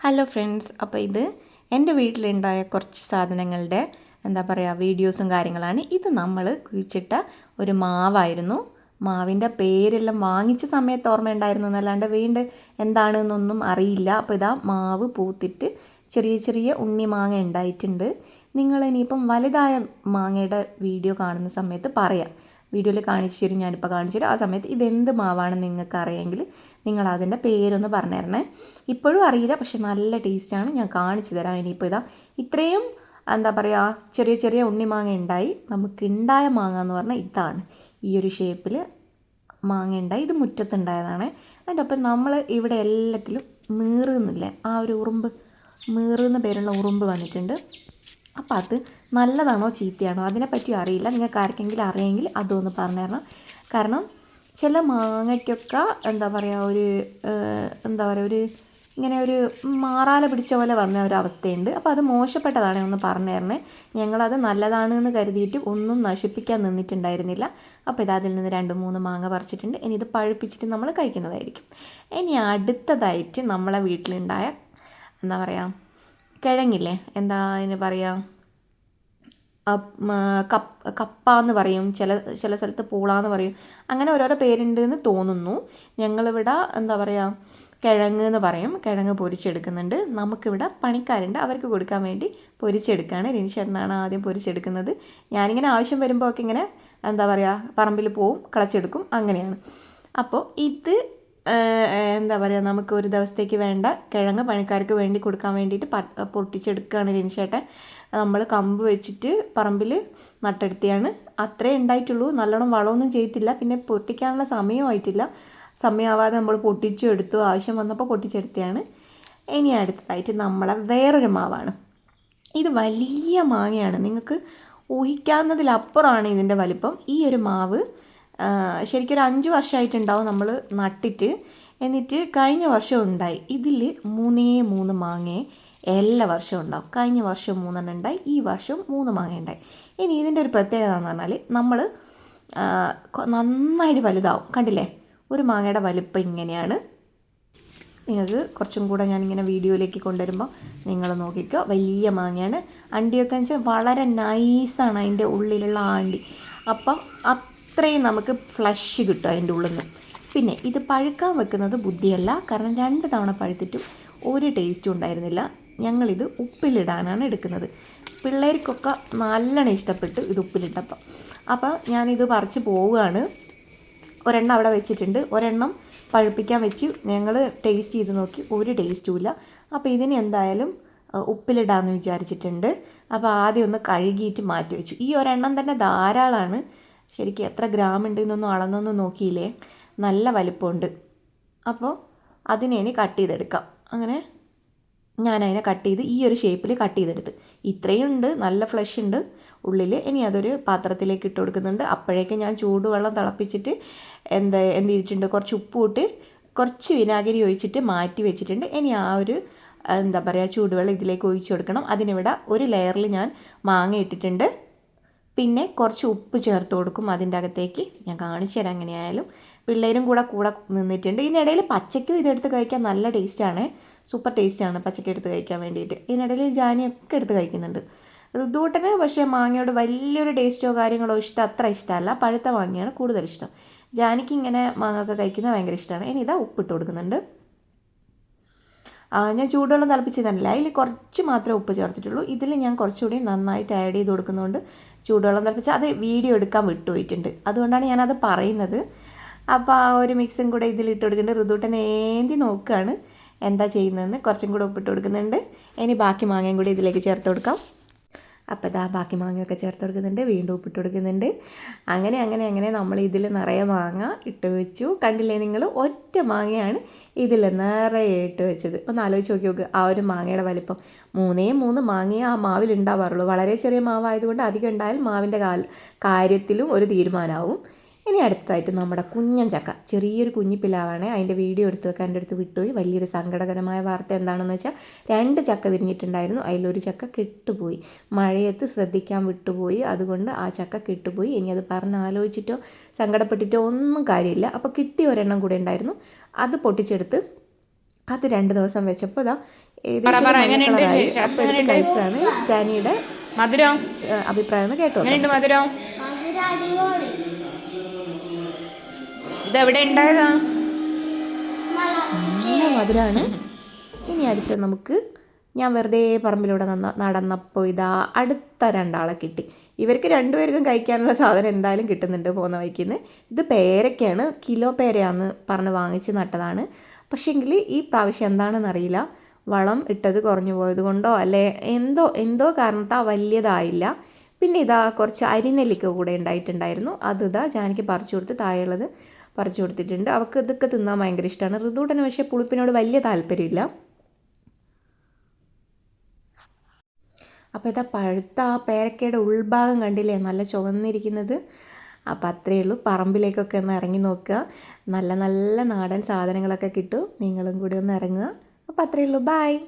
Hello friends അപ്പോൾ ഇത് എന്റെ വീട്ടിലുണ്ടായ കുറച്ച് സാധനങ്ങളുടെ എന്താ പറയുക വീഡിയോസും കാര്യങ്ങളാണ്. ഇത് നമ്മൾ കുഴിച്ചിട്ട ഒരു മാവായിരുന്നു. മാവിന്റെ പേരെല്ലാം വാങ്ങിച്ച സമയത്ത് ഓർമ്മയുണ്ടായിരുന്നു എന്നല്ലാണ്ട് വീണ്ടും എന്താണെന്നൊന്നും അറിയില്ല. അപ്പോൾ ഇതാ മാവ് പൂത്തിട്ട് ചെറിയ ചെറിയ ഉണ്ണി മാങ്ങ ഉണ്ടായിട്ടുണ്ട്. നിങ്ങൾ ഇനിയിപ്പം വലുതായ മാങ്ങയുടെ വീഡിയോ കാണുന്ന സമയത്ത് പറയാം. വീഡിയോയിൽ കാണിച്ചു തരും ഞാനിപ്പോൾ കാണിച്ചു തരും. ആ സമയത്ത് ഇതെന്ത് മാവാണ് നിങ്ങൾക്ക് അറിയാമെങ്കിൽ നിങ്ങൾ അതിന്റെ പേരൊന്ന് പറഞ്ഞു തരണേ ഇപ്പോഴും അറിയില്ല പക്ഷെ നല്ല ടേസ്റ്റാണ്. ഞാൻ കാണിച്ചു തരാം. ഇനിയിപ്പോൾ ഇതാ ഇത്രയും എന്താ പറയുക ചെറിയ ചെറിയ ഉണ്ണിമാങ്ങ ഉണ്ടായി. നമുക്ക് ഉണ്ടായ മാങ്ങ എന്ന് പറഞ്ഞാൽ ഇതാണ്. ഈ ഒരു ഷേപ്പിൽ മാങ്ങ ഉണ്ടായി. ഇത് മുറ്റത്തുണ്ടായതാണ്. അതിന്റെ ഒപ്പം നമ്മൾ ഇവിടെ എല്ലാത്തിലും മീറുന്നില്ലേ ആ ഒരു ഉറുമ്പ് മീറുന്ന പേരുള്ള ഉറുമ്പ് വന്നിട്ടുണ്ട്. അപ്പോൾ അത് നല്ലതാണോ ചീത്തയാണോ? അതിനെപ്പറ്റി അറിയില്ല. നിങ്ങൾക്ക് ആർക്കെങ്കിലും അറിയെങ്കിൽ അതൊന്ന് പറഞ്ഞു തരണം. കാരണം ചില മാങ്ങയ്ക്കൊക്കെ എന്താ പറയുക ഒരു എന്താ പറയുക ഒരു ഇങ്ങനെ ഒരു മാറാല പിടിച്ച പോലെ വന്ന ഒരു അവസ്ഥയുണ്ട്. അപ്പോൾ അത് മോശപ്പെട്ടതാണ് ഒന്ന് പറഞ്ഞു തരണേ. ഞങ്ങളത് നല്ലതാണ് എന്ന് കരുതിയിട്ട് ഒന്നും നശിപ്പിക്കാൻ നിന്നിട്ടുണ്ടായിരുന്നില്ല. അപ്പോൾ ഇത് അതിൽ നിന്ന് രണ്ട് മൂന്ന് മാങ്ങ പറിച്ചിട്ടുണ്ട്. ഇനി ഇത് പഴുപ്പിച്ചിട്ട് നമ്മൾ കഴിക്കുന്നതായിരിക്കും. ഇനി അടുത്തതായിട്ട് നമ്മളെ വീട്ടിലുണ്ടായ എന്താ പറയുക കിഴങ്ങില്ലേ? എന്താ അതിന് പറയുക കപ്പ് കപ്പ എന്ന് പറയും. ചില ചില സ്ഥലത്ത് പൂള എന്ന് പറയും. അങ്ങനെ ഓരോരോ പേരുണ്ട് എന്ന് തോന്നുന്നു. ഞങ്ങളിവിടെ എന്താ പറയുക കിഴങ്ങ് എന്ന് പറയും. കിഴങ്ങ് പൊരിച്ചെടുക്കുന്നുണ്ട്. നമുക്കിവിടെ പണിക്കാരുണ്ട്. അവർക്ക് കൊടുക്കാൻ വേണ്ടി പൊരിച്ചെടുക്കുകയാണ് രനിഷേട്ടനാണ് ആദ്യം പൊരിച്ചെടുക്കുന്നത്. ഞാനിങ്ങനെ ആവശ്യം വരുമ്പോൾ ഒക്കെ ഇങ്ങനെ എന്താ പറയുക പറമ്പിൽ പോവും കളച്ചെടുക്കും. അങ്ങനെയാണ്. അപ്പോൾ ഇത് എന്താ പറയുക നമുക്ക് ഒരു ദിവസത്തേക്ക് വേണ്ട കിഴങ്ങ് പണിക്കാർക്ക് വേണ്ടി കൊടുക്കാൻ വേണ്ടിയിട്ട് പൊട്ടിച്ചെടുക്കുകയാണ് രനിശേട്ടൻ നമ്മൾ കമ്പ് വെച്ചിട്ട് പറമ്പിൽ നട്ടെടുത്തിയാണ്. അത്രേ ഉണ്ടായിട്ടുള്ളൂ. നല്ലോണം വളമൊന്നും ചെയ്തിട്ടില്ല. പിന്നെ പൊട്ടിക്കാനുള്ള സമയമായിട്ടില്ല സമയമാവാതെ നമ്മൾ പൊട്ടിച്ചു എടുത്തു ആവശ്യം വന്നപ്പോൾ പൊട്ടിച്ചെടുത്തതാണ് ഇനി അടുത്തതായിട്ട് നമ്മളെ വേറൊരു മാവാണ്. ഇത് വലിയ മാങ്ങയാണ്. നിങ്ങൾക്ക് ഊഹിക്കാവുന്നതിലപ്പുറമാണ് ഇതിന്റെ വലിപ്പം. ഈ ഒരു മാവ് ശരിക്കും ഒരു അഞ്ച് വർഷമായിട്ടുണ്ടാവും നമ്മൾ നട്ടിട്ട്. എന്നിട്ട് കഴിഞ്ഞ വർഷം ഉണ്ടായി. ഇതിൽ മൂന്നേ മൂന്ന് മാങ്ങയെ എല്ലാ വർഷവും ഉണ്ടാവും. കഴിഞ്ഞ വർഷം മൂന്നെണ്ണം ഉണ്ടായി ഈ വർഷം മൂന്ന് മാങ്ങ ഉണ്ടായി. ഇനി ഇതിന്റെ ഒരു പ്രത്യേകത എന്ന് പറഞ്ഞാൽ നമ്മൾ നന്നായിട്ട് വലുതാവും. കണ്ടില്ലേ? ഒരു മാങ്ങയുടെ വലുപ്പം ഇങ്ങനെയാണ്. നിങ്ങൾക്ക് കുറച്ചും കൂടെ ഞാനിങ്ങനെ വീഡിയോയിലേക്ക് കൊണ്ടുവരുമ്പോൾ നിങ്ങൾ നോക്കിക്കോ. വലിയ മാങ്ങയാണ്. അണ്ടിയൊക്കെ വെച്ചാൽ വളരെ നൈസാണ് അതിന്റെ ഉള്ളിലുള്ള ആണ്ടി അപ്പം അത്രയും നമുക്ക് ഫ്ലഷ് കിട്ടും അതിന്റെ ഉള്ളിൽ നിന്ന് പിന്നെ ഇത് പഴുക്കാൻ വെക്കുന്നത് ബുദ്ധിയല്ല. കാരണം രണ്ട് തവണ പഴുത്തിട്ടും ഒരു ടേസ്റ്റും ഉണ്ടായിരുന്നില്ല. ഞങ്ങളിത് ഉപ്പിലിടാനാണ് എടുക്കുന്നത്. പിള്ളേർക്കൊക്കെ നല്ലോണം ഇഷ്ടപ്പെട്ട് ഇത് ഉപ്പിലിട്ടപ്പം. അപ്പോൾ ഞാനിത് പറിച്ച് പോവുകയാണ്. ഒരെണ്ണം അവിടെ വെച്ചിട്ടുണ്ട്. ഒരെണ്ണം പഴുപ്പിക്കാൻ വെച്ച് ഞങ്ങൾ ടേസ്റ്റ് ചെയ്ത് നോക്കി. ഒരു ടേസ്റ്റും ഇല്ല. അപ്പോൾ ഇതിന് എന്തായാലും ഉപ്പിലിടാമെന്ന് വിചാരിച്ചിട്ടുണ്ട്. അപ്പോൾ ആദ്യം ഒന്ന് കഴുകിയിട്ട് മാറ്റി വെച്ചു. ഈ ഒരെണ്ണം തന്നെ ധാരാളമാണ് ശരിക്കും എത്ര ഗ്രാം ഉണ്ട് എന്നൊന്നും അളന്നൊന്നും നോക്കിയില്ലേ? നല്ല വലിപ്പമുണ്ട്. അപ്പോൾ അതിനെ ഇനി കട്ട് ചെയ്തെടുക്കാം. അങ്ങനെ ഞാനതിനെ കട്ട് ചെയ്ത് ഈ ഒരു ഷേപ്പിൽ കട്ട് ചെയ്തെടുത്ത്. ഇത്രയും ഉണ്ട് നല്ല ഫ്ലഷ് ഉണ്ട്. ഉള്ളിൽ ഇനി അതൊരു പാത്രത്തിലേക്ക് ഇട്ട് കൊടുക്കുന്നുണ്ട്. അപ്പോഴേക്കും ഞാൻ ചൂടുവെള്ളം തിളപ്പിച്ചിട്ട് എന്താ എന്ത് ചെയ്തിട്ടുണ്ട്? കുറച്ച് ഉപ്പ് ഇട്ട് കുറച്ച് വിനാഗിരി ഒഴിച്ചിട്ട് മാറ്റി വെച്ചിട്ടുണ്ട്. ഇനി ആ ഒരു എന്താ പറയുക ചൂടുവെള്ളം ഇതിലേക്ക് ഒഴിച്ചു കൊടുക്കണം. അതിനിവിടെ ഒരു ലെയറിൽ ഞാൻ മാങ്ങ ഇട്ടിട്ടുണ്ട്. പിന്നെ കുറച്ച് ഉപ്പ് ചേർത്ത് കൊടുക്കും അതിന്റെ അകത്തേക്ക്. ഞാൻ കാണിച്ചു തരാം എങ്ങനെയായാലും. പിള്ളേരും കൂടെ കൂടെ നിന്നിട്ടുണ്ട്. ഇതിനിടയിൽ പച്ചയ്ക്കും ഇതെടുത്ത് കഴിക്കാൻ നല്ല ടേസ്റ്റാണ്. സൂപ്പർ ടേസ്റ്റാണ് പച്ചയ്ക്ക് എടുത്ത് കഴിക്കാൻ വേണ്ടിയിട്ട്. ഇതിനിടയിൽ ജാനിയൊക്കെ എടുത്ത് കഴിക്കുന്നുണ്ട്. ഋതുകൂട്ടന് പക്ഷേ മാങ്ങയോട് വലിയൊരു ടേസ്റ്റോ കാര്യങ്ങളോ ഇഷ്ടം അത്ര ഇഷ്ടമല്ല. പഴുത്ത മാങ്ങയാണ് കൂടുതൽ ഇഷ്ടം. ജാനിക്ക് ഇങ്ങനെ മാങ്ങ ഒക്കെ കഴിക്കുന്നത് ഭയങ്കര ഇഷ്ടമാണ്. ഇനി ഇതാ ഉപ്പിട്ട് കൊടുക്കുന്നുണ്ട്. ഞാൻ ചൂടുവെള്ളം തിളപ്പിച്ചതല്ല അതിൽ കുറച്ച് മാത്രമേ ഉപ്പ് ചേർത്തിട്ടുള്ളൂ. ഇതിൽ ഞാൻ കുറച്ചുകൂടി നന്നായിട്ട് ആഡ് ചെയ്ത് കൊടുക്കുന്നതുകൊണ്ട് ചൂടുവെള്ളം തിളപ്പിച്ച് അത് വീഡിയോ എടുക്കാൻ വിട്ടുപോയിട്ടുണ്ട്. അതുകൊണ്ടാണ് ഞാനത് പറയുന്നത്. അപ്പോൾ ആ ഒരു മിക്സും കൂടെ ഇതിൽ ഇട്ട് കൊടുക്കുന്നുണ്ട്. ഋതുട്ടൻ ഏന്തി നോക്കുകയാണ് എന്താ ചെയ്യുന്നതെന്ന്. കുറച്ചും കൂടെ ഉപ്പിട്ട് കൊടുക്കുന്നുണ്ട്. ഇനി ബാക്കി മാങ്ങയും കൂടി ഇതിലേക്ക് ചേർത്ത് കൊടുക്കാം. അപ്പോൾ ഇതാ ബാക്കി മാങ്ങയൊക്കെ ചേർത്ത് കൊടുക്കുന്നുണ്ട് വീണ്ടും ഉപ്പിട്ട് കൊടുക്കുന്നുണ്ട്. അങ്ങനെ അങ്ങനെ അങ്ങനെ നമ്മൾ ഇതിൽ നിറയെ മാങ്ങ ഇട്ട് വെച്ചു. കണ്ടില്ലേ നിങ്ങൾ? ഒറ്റ മാങ്ങയാണ് ഇതിൽ നിറയെ ഇട്ട് വെച്ചത്. ഒന്ന് ആലോചിച്ച് നോക്കി നോക്ക് ആ ഒരു മാങ്ങയുടെ വലിപ്പം മൂന്നേ മൂന്ന് മാങ്ങയെ ആ മാവിൽ ഉണ്ടാവാറുള്ളൂ. വളരെ ചെറിയ മാവായതുകൊണ്ട് അധികം ഉണ്ടായാൽ മാവിന്റെ കാര്യത്തിലും ഒരു തീരുമാനമാവും. ഇനി അടുത്തതായിട്ട് നമ്മുടെ കുഞ്ഞൻ ചക്ക. ചെറിയൊരു കുഞ്ഞിപ്പിലാവാണ് അതിന്റെ വീഡിയോ എടുത്ത് വെക്കാൻ എന്റെ അടുത്ത് വിട്ടുപോയി. വലിയൊരു സങ്കടകരമായ വാർത്ത എന്താണെന്ന് വെച്ചാൽ രണ്ട് ചക്ക വിരിഞ്ഞിട്ടുണ്ടായിരുന്നു. അതിലൊരു ചക്ക കെട്ടുപോയി. മഴയത്ത് ശ്രദ്ധിക്കാൻ വിട്ടുപോയി. അതുകൊണ്ട് ആ ചക്ക കെട്ടുപോയി. ഇനി അത് പറഞ്ഞ് ആലോചിച്ചിട്ടോ സങ്കടപ്പെട്ടിട്ടോ ഒന്നും കാര്യമില്ല. അപ്പോൾ കിട്ടിയ ഒരെണ്ണം കൂടെ ഉണ്ടായിരുന്നു. അത് പൊട്ടിച്ചെടുത്ത് അത് രണ്ട് ദിവസം വെച്ചപ്പോൾ ഇതാ പറ, ഏകദേശം? കളറായി. അപ്പോൾ എടുത്ത്? കഴിച്ചതാണ് ജാനിയുടെ മധുരം? അഭിപ്രായം കേട്ടോ മധുരം? മധുര എവിടെ ഉണ്ടായതാ ഇനി അടുത്ത് നമുക്ക് ഞാൻ വെറുതെ പറമ്പിലൂടെ നന്ന നടന്നപ്പോൾ ഇതാ അടുത്ത രണ്ടാളെ കിട്ടി. ഇവർക്ക് രണ്ടുപേർക്കും കഴിക്കാനുള്ള സാധനം എന്തായാലും കിട്ടുന്നുണ്ട് പോകുന്ന വഴിക്കുന്ന്. ഇത് പേരയ്ക്കാണ് കിലോ പേരയാന്ന് പറഞ്ഞ് വാങ്ങിച്ച് നട്ടതാണ്. പക്ഷേങ്കിൽ ഈ പ്രാവശ്യം എന്താണെന്ന് അറിയില്ല വളം ഇട്ടത് കുറഞ്ഞു പോയത് കൊണ്ടോ അല്ലെ എന്തോ എന്തോ കാരണത്താ വലിയതായില്ല. പിന്നെ ഇതാ കുറച്ച് അരിനെല്ലിക്ക കൂടെ ഉണ്ടായിട്ടുണ്ടായിരുന്നു. അത് ഇതാ ജാനിക്ക് പറിച്ചു കൊടുത്ത് താഴെയുള്ളത്. പറിച്ചു കൊടുത്തിട്ടുണ്ട്. അവൾക്ക് ഇതൊക്കെ തിന്നാൻ ഭയങ്കര ഇഷ്ടമാണ് ഋതുടന് പക്ഷേ പുളിപ്പിനോട് വലിയ താല്പര്യമില്ല. അപ്പോൾ ഇതാ പഴുത്ത ആ പേരക്കയുടെ ഉൾഭാഗം കണ്ടില്ലേ? നല്ല ചുവന്നിരിക്കുന്നത്. അപ്പോൾ അത്രയേ ഉള്ളൂ. പറമ്പിലേക്കൊക്കെ ഒന്ന് ഇറങ്ങി നോക്കുക. നല്ല നല്ല നാടൻ സാധനങ്ങളൊക്കെ കിട്ടും. നിങ്ങളും കൂടി ഒന്ന് ഇറങ്ങുക. അപ്പോൾ അത്രയേ ഉള്ളൂ. ബായ്